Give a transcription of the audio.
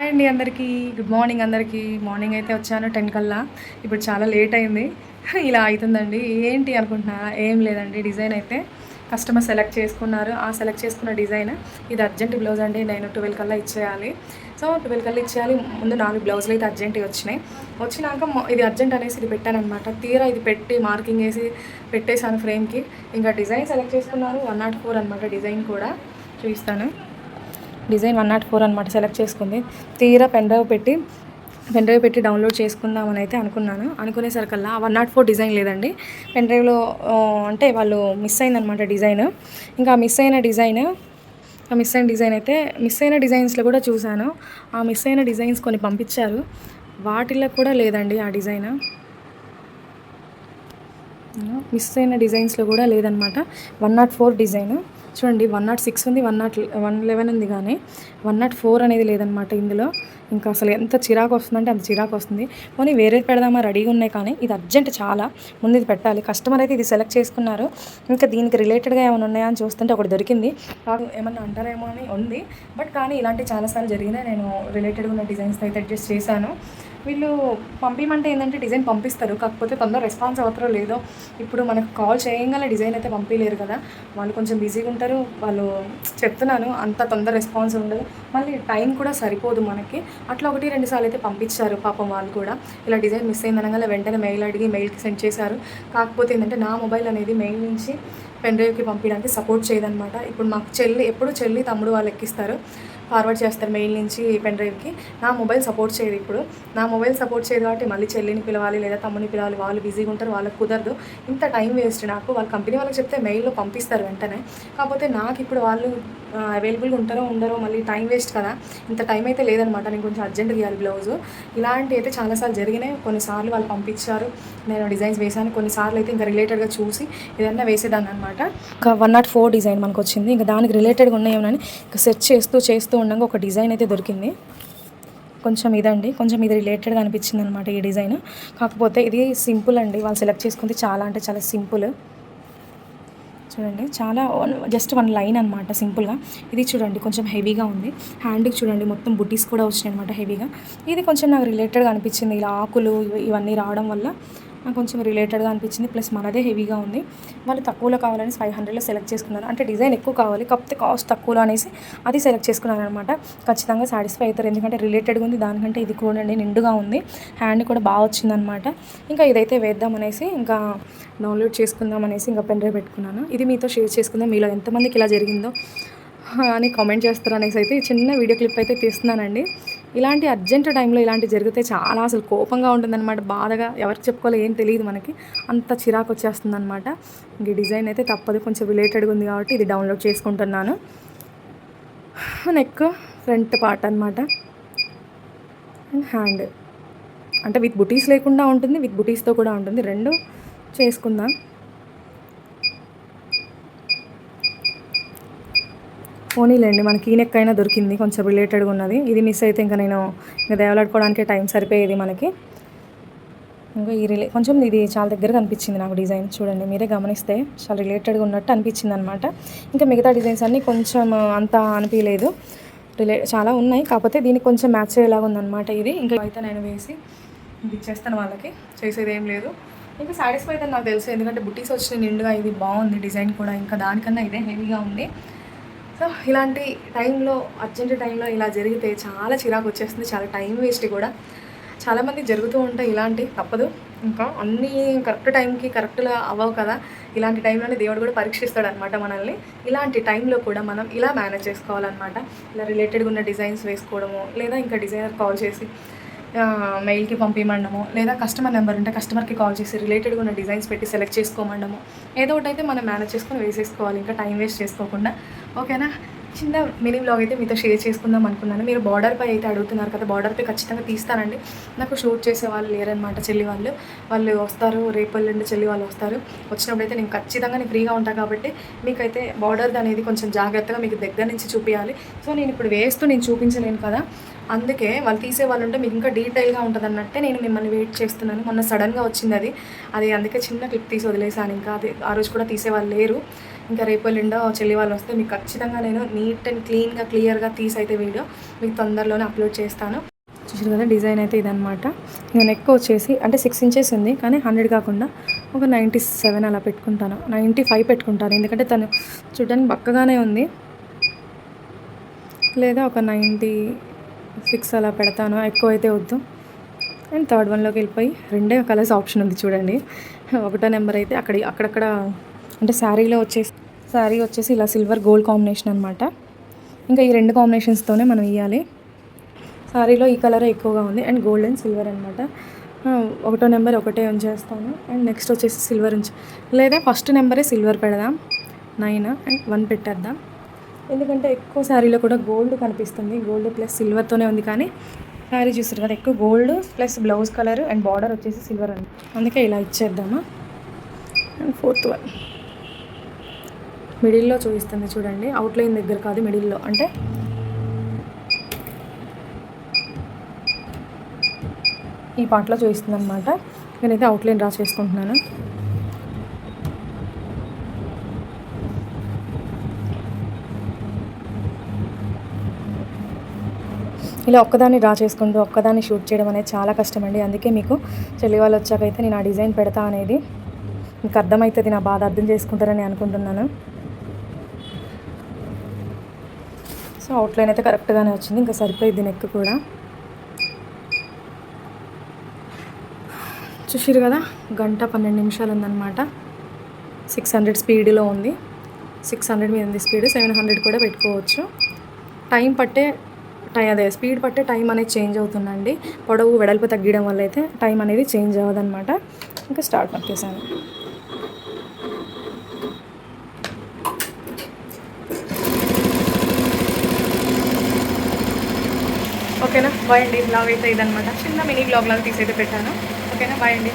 Hi అండి అందరికీ. Good morning అందరికీ. మార్నింగ్ అయితే వచ్చాను టెన్ కల్లా. ఇప్పుడు చాలా లేట్ అయింది. ఇలా అవుతుందండి. ఏంటి అనుకుంటున్నా? ఏం లేదండి. డిజైన్ అయితే కస్టమర్ సెలెక్ట్ చేసుకున్నారు. ఆ సెలెక్ట్ చేసుకున్న డిజైన్ ఇది అర్జెంట్ బ్లౌజ్ అండి. నేను ట్వెల్వ్ కల్లా ఇచ్చేయాలి. సో ట్వెల్వ్ కల్లా ఇచ్చేయాలి. ముందు నాలుగు బ్లౌజులు అయితే అర్జెంట్గా వచ్చినాయి. వచ్చినాక ఇది అర్జెంట్ అనేసి ఇది పెట్టానమాట తీరా ఇది పెట్టి మార్కింగ్ వేసి పెట్టేశాను ఫ్రేమ్కి ఇంకా డిజైన్ సెలెక్ట్ చేసుకున్నారు. వన్ నాట్ ఫోర్ అనమాట డిజైన్ కూడా. చూపిస్తాను. డిజైన్ వన్ నాట్ ఫోర్ అనమాట సెలెక్ట్ చేసుకుంది. తీరా పెన్ డ్రైవ్ పెట్టి పెన్ డ్రైవ్ పెట్టి డౌన్లోడ్ చేసుకుందామని అయితే అనుకున్నాను. అనుకునేసరికల్లా వన్ నాట్ ఫోర్ డిజైన్ లేదండి. పెన్ డ్రైవ్లో అంటే వాళ్ళు మిస్ అయిందనమాట డిజైన్. ఇంకా మిస్ అయిన డిజైన్ ఆ మిస్ అయిన డిజైన్ అయితే మిస్ అయిన డిజైన్స్లో కూడా చూశాను. ఆ మిస్ అయిన డిజైన్స్ కొన్ని పంపించారు. వాటిలో కూడా లేదండి ఆ డిజైన్. మిస్ అయిన డిజైన్స్లో కూడా లేదనమాట వన్ నాట్ ఫోర్ డిజైన్. చూడండి వన్ నాట్ సిక్స్ ఉంది వన్ నాట్ వన్ లెవెన్ ఉంది కానీ వన్ నాట్ ఫోర్ అనేది లేదనమాట ఇందులో. ఇంకా అసలు ఎంత చిరాకు వస్తుందంటే అంత చిరాకు వస్తుంది. పోనీ వేరేది పెడదామా? రెడీగా ఉన్నాయి కానీ ఇది అర్జెంట్ చాలా. ముందు ఇది పెట్టాలి. కస్టమర్ అయితే ఇది సెలెక్ట్ చేసుకున్నారు. ఇంకా దీనికి రిలేటెడ్గా ఏమైనా ఉన్నాయా అని చూస్తుంటే ఒకటి దొరికింది. కాదు ఏమన్నా అంటారేమో అని ఉంది. బట్ కానీ ఇలాంటి చాలాసార్లు జరిగినాయి నేను రిలేటెడ్గా ఉన్న డిజైన్స్ అయితే అడ్జస్ట్ చేశాను. వీళ్ళు పంపించమంటే ఏంటంటే డిజైన్ పంపిస్తారు. కాకపోతే తొందర రెస్పాన్స్ అవుతారో లేదో ఇప్పుడు మనకు కాల్ చేయగల డిజైన్ అయితే పంపించలేరు కదా. వాళ్ళు కొంచెం బిజీగా ఉంటారు. వాళ్ళు చెప్తున్నాను అంత తొందర రెస్పాన్స్ ఉండదు. మళ్ళీ టైం కూడా సరిపోదు మనకి. అట్లా ఒకటి రెండు సార్లు అయితే పంపించారు పాపం వాళ్ళు కూడా. ఇలా డిజైన్ మిస్ అయింది వెంటనే మెయిల్ అడిగి మెయిల్కి సెండ్ చేశారు. కాకపోతే ఏంటంటే నా మొబైల్ అనేది మెయిల్ నుంచి పెన్ డ్రైవ్కి పంపించడానికి సపోర్ట్ చేయదనమాట ఇప్పుడు మాకు చెల్లి ఎప్పుడు చెల్లి తమ్ముడు వాళ్ళు ఎక్కిస్తారు. ఫార్వర్డ్ చేస్తారు మెయిల్ నుంచి పెన్ డ్రైవ్కి. నా మొబైల్ సపోర్ట్ చేయదు ఇప్పుడు. నా మొబైల్ సపోర్ట్ చేయదు కాబట్టి మళ్ళీ చెల్లిని పిలవాలి లేదా తమ్ముని పిలవాలి. వాళ్ళు బిజీగా ఉంటారు వాళ్ళకి కుదరదు. ఇంత టైం వేస్ట్ నాకు. వాళ్ళ కంపెనీ వాళ్ళకి చెప్తే మెయిల్లో పంపిస్తారు వెంటనే. కాకపోతే నాకు ఇప్పుడు వాళ్ళు అవైలబుల్గా ఉంటారో ఉండరో మళ్ళీ టైం వేస్ట్ కదా. ఇంత టైం అయితే లేదనమాట. నేను కొంచెం అర్జెంట్ తీయాలి బ్లౌజ్. ఇలాంటి అయితే చాలాసార్లు జరిగినాయి. కొన్నిసార్లు వాళ్ళు పంపించారు. నేను డిజైన్స్ వేసాను కొన్నిసార్లు అయితే ఇంకా రిలేటెడ్గా చూసి ఏదన్నా వేసేదాన్ని అనమాట ఇంకా వన్ నాట్ ఫోర్ డిజైన్ మనకు వచ్చింది ఇంకా దానికి రిలేటెడ్గా ఉన్నాయేమోనని ఇంకా సెర్చ్ చేస్తూ చేస్తూ ఉండగా ఒక డిజైన్ అయితే దొరికింది. కొంచెం ఇదండి కొంచెం ఇది రిలేటెడ్గా అనిపించింది అనమాట ఈ డిజైన్. కాకపోతే ఇది సింపుల్ అండి వాళ్ళు సెలెక్ట్ చేసుకుంది చాలా అంటే చాలా సింపుల్. చూడండి చాలా జస్ట్ వన్ లైన్ అనమాట సింపుల్గా. ఇది చూడండి కొంచెం హెవీగా ఉంది. హ్యాండ్కి చూడండి మొత్తం బుటీస్ కూడా వచ్చినాయి అనమాట హెవీగా. ఇది కొంచెం నాకు రిలేటెడ్గా అనిపించింది ఇలా ఆకులు ఇవి- ఇవన్నీ రావడం వల్ల. కొంచెం రిలేటెడ్గా అనిపించింది. ప్లస్ మనదే హెవీగా ఉంది. వాళ్ళు తక్కువలో కావాలని ఫైవ్ హండ్రెడ్లో సెలెక్ట్ చేసుకున్నారు. అంటే డిజైన్ ఎక్కువ కావాలి. కాకపోతే కాస్ట్ తక్కువలో అనేసి అది సెలెక్ట్ చేసుకున్నాను అనమాట ఖచ్చితంగా సాటిస్ఫై అవుతారు. ఎందుకంటే రిలేటెడ్గా ఉంది. దానికంటే ఇది కూడా నిండుగా ఉంది. హ్యాండ్ కూడా బాగా వచ్చిందనమాట ఇంకా ఇదైతే వేద్దాం అనేసి ఇంకా డౌన్లోడ్ చేసుకుందాం అనేసి ఇంకా పెన్ డ్రైవ్ పెట్టుకున్నాను. ఇది మీతో షేర్ చేసుకుందాం. మీలో ఎంతమందికి ఇలా జరిగిందో అని కామెంట్ చేస్తారు అనేసి అయితే చిన్న వీడియో క్లిప్ అయితే తీస్తున్నానండి. ఇలాంటి అర్జెంట్ టైంలో ఇలాంటి జరిగితే చాలా అసలు కోపంగా ఉంటుందన్నమాట. బాధగా ఎవరికి చెప్పుకోవాలో ఏం తెలియదు మనకి. అంత చిరాకు వచ్చేస్తుంది అనమాట ఇంక ఈ డిజైన్ అయితే తప్పదు. కొంచెం రిలేటెడ్గా ఉంది కాబట్టి ఇది డౌన్లోడ్ చేసుకుంటున్నాను. నెక్ ఫ్రంట్ పార్ట్ అనమాట అండ్ హ్యాండ్ అంటే విత్ బుటీస్ లేకుండా ఉంటుంది విత్ బుటీస్తో కూడా ఉంటుంది. రెండు చేసుకుందాం. పోనీలేండి మనకి ఈ నెక్ అయినా దొరికింది కొంచెం రిలేటెడ్గా ఉన్నది. ఇది మిస్ అయితే ఇంకా నేను ఇంకా దేవలాడుకోవడానికి టైం సరిపోయేది మనకి. ఇంకా ఈ రిలే కొంచెం ఇది చాలా దగ్గరగా అనిపించింది నాకు డిజైన్ చూడండి మీరే గమనిస్తే చాలా రిలేటెడ్గా ఉన్నట్టు అనిపించింది అనమాట ఇంకా మిగతా డిజైన్స్ అన్నీ కొంచెం అంత అనిపించలేదు. రిలే చాలా ఉన్నాయి కాకపోతే దీనికి కొంచెం మ్యాచ్ అయ్యేలాగా ఉందన్నమాట ఇది. ఇంకా అయితే నేను వేసి ఇచ్చేస్తాను వాళ్ళకి. చేసేది ఏం లేదు. ఇంకా సాటిస్ఫై అయితే నాకు తెలుసు ఎందుకంటే బుటీస్ వచ్చిన నిండుగా ఇది బాగుంది డిజైన్ కూడా. ఇంకా దానికన్నా ఇదే హెవీగా ఉంది. సో ఇలాంటి టైంలో అర్జెంట్ టైంలో ఇలా జరిగితే చాలా చిరాకు వచ్చేస్తుంది చాలా టైం వేస్ట్ కూడా. చాలామంది జరుగుతూ ఉంటాయి ఇలాంటి తప్పదు. ఇంకా అన్నీ కరెక్ట్ టైంకి కరెక్ట్గా అవ్వవు కదా. ఇలాంటి టైంలోనే దేవుడు కూడా పరీక్షిస్తాడు అనమాట మనల్ని. ఇలాంటి టైంలో కూడా మనం ఇలా మేనేజ్ చేసుకోవాలన్నమాట. ఇలా రిలేటెడ్గా ఉన్న డిజైన్స్ వేసుకోవడము లేదా ఇంకా డిజైనర్ కాల్ చేసి మెయిల్కి పంపించమండము లేదా కస్టమర్ నెంబర్ ఉంటే కస్టమర్కి కాల్ చేసి రిలేటెడ్గా ఉన్న డిజైన్స్ పెట్టి సెలెక్ట్ చేసుకోమండము. ఏదో ఒకటి అయితే మనం మేనేజ్ చేసుకొని వేసేసుకోవాలి. ఇంకా టైం వేస్ట్ చేసుకోకుండా. ఓకేనా? చిన్న మినీ బ్లాగ్ అయితే మీతో షేర్ చేసుకుందాం అనుకున్నాను. మీరు బార్డర్ పై అయితే అడుగుతున్నారు కదా బార్డర్ పై ఖచ్చితంగా తీస్తానండి. నాకు షూట్ చేసే వాళ్ళు లేరనమాట చెల్లి వాళ్ళు. వాళ్ళు వస్తారు రేపు ఎల్లుండి చెల్లి వాళ్ళు వస్తారు. వచ్చినప్పుడు అయితే నేను ఖచ్చితంగా నేను ఫ్రీగా ఉంటాను కాబట్టి మీకైతే బార్డర్ అనేది కొంచెం జాగ్రత్తగా మీకు దగ్గర నుంచి చూపించాలి సో నేను ఇప్పుడు వేస్తూ నేను చూపించలేను కదా. అందుకే వాళ్ళు తీసే వాళ్ళు ఉంటే మీకు ఇంకా డీటెయిల్గా ఉంటుంది అన్నట్టే నేను మిమ్మల్ని వెయిట్ చేస్తున్నాను. మొన్న సడన్గా వచ్చింది అది. అది అందుకే చిన్న క్లిప్ తీసి వదిలేసాను ఇంకా. అది ఆ రోజు కూడా తీసేవాళ్ళు లేరు. ఇంకా రేపు ఎల్లుండో చెల్లి వాళ్ళు వస్తే మీకు ఖచ్చితంగా నేను నీట్ అండ్ క్లీన్గా క్లియర్గా తీసి అయితే వీడియో మీకు తొందరలోనే అప్లోడ్ చేస్తాను. చూసారు కదా డిజైన్ అయితే ఇదనమాట ఇంకా నెక్ వచ్చేసి అంటే సిక్స్ ఇంచెస్ ఉంది కానీ హండ్రెడ్ కాకుండా ఒక నైంటీ సెవెన్ అలా పెట్టుకుంటాను. నైంటీ ఫైవ్ పెట్టుకుంటాను ఎందుకంటే తను చూడడానికి బక్కగానే ఉంది. లేదా ఒక నైంటీ సిక్స్ అలా పెడతాను ఎక్కువ అయితే వద్దు. అండ్ థర్డ్ వన్లోకి వెళ్ళిపోయి రెండే కలర్స్ ఆప్షన్ ఉంది చూడండి. ఒకటో నెంబర్ అయితే అక్కడ అక్కడక్కడ అంటే శారీలో వచ్చేసి శారీ వచ్చేసి ఇలా సిల్వర్ గోల్డ్ కాంబినేషన్ అనమాట ఇంకా ఈ రెండు కాంబినేషన్స్తోనే మనం ఇవ్వాలి శారీలో ఈ కలర్ ఎక్కువగా ఉంది. అండ్ గోల్డ్ అండ్ సిల్వర్ అనమాట ఒకటో నెంబర్ ఒకటే ఉంచేస్తాను అండ్ నెక్స్ట్ వచ్చేసి సిల్వర్ ఉంచు. లేదా ఫస్ట్ నెంబరే సిల్వర్ పెడదాం. నైన్ అండ్ వన్ పెట్టేద్దాం. ఎందుకంటే ఎక్కువ శారీలో కూడా గోల్డ్ కనిపిస్తుంది. గోల్డ్ ప్లస్ సిల్వర్తోనే ఉంది కానీ శారీ చూస్తారు కదా ఎక్కువ gold plus blouse colour and border వచ్చేసి సిల్వర్ అండి అందుకే ఇలా ఇచ్చేద్దామా? And fourth one. మిడిల్లో చూపిస్తుంది చూడండి. అవుట్లైన్ దగ్గర కాదు మిడిల్లో. అంటే ఈ పాటలో చూపిస్తుంది అనమాట నేనైతే అవుట్లైన్ డ్రా చేసుకుంటున్నాను. ఇలా ఒక్కదాన్ని డ్రా చేసుకుంటూ ఒక్కదాన్ని షూట్ చేయడం అనేది చాలా కష్టం అండి అందుకే మీకు చెల్లి వాళ్ళు వచ్చాకైతే నేను ఆ డిజైన్ పెడతా అనేది మీకు అర్థమవుతుంది నా బాధ అర్థం చేసుకుంటారని అనుకుంటున్నాను. సో అవుట్లైన్ అయితే కరెక్ట్గానే వచ్చింది. ఇంకా సరిపోయింది నెక్ కూడా. చూసిరు కదా గంట పన్నెండు నిమిషాలు ఉందన్నమాట. సిక్స్ హండ్రెడ్ స్పీడ్లో ఉంది. సిక్స్ హండ్రెడ్ మీద ఉంది స్పీడ్ సెవెన్ హండ్రెడ్ కూడా పెట్టుకోవచ్చు. టైం పట్టే టై అదే స్పీడ్ పట్టే టైం అనేది చేంజ్ అవుతుందండి. పొడవు వెడల్పు తగ్గడం వల్ల అయితే టైం అనేది చేంజ్ అవ్వదన్నమాట. ఇంకా స్టార్ట్ పట్టేశాను ఓకేనా? బాయ్ అండి. బ్లాగ్ అయితే ఇదనమాట చిన్న మినీ బ్లాగ్ లాగా తీసైతే పెట్టాను. ఓకేనా? బాయ్ అండి.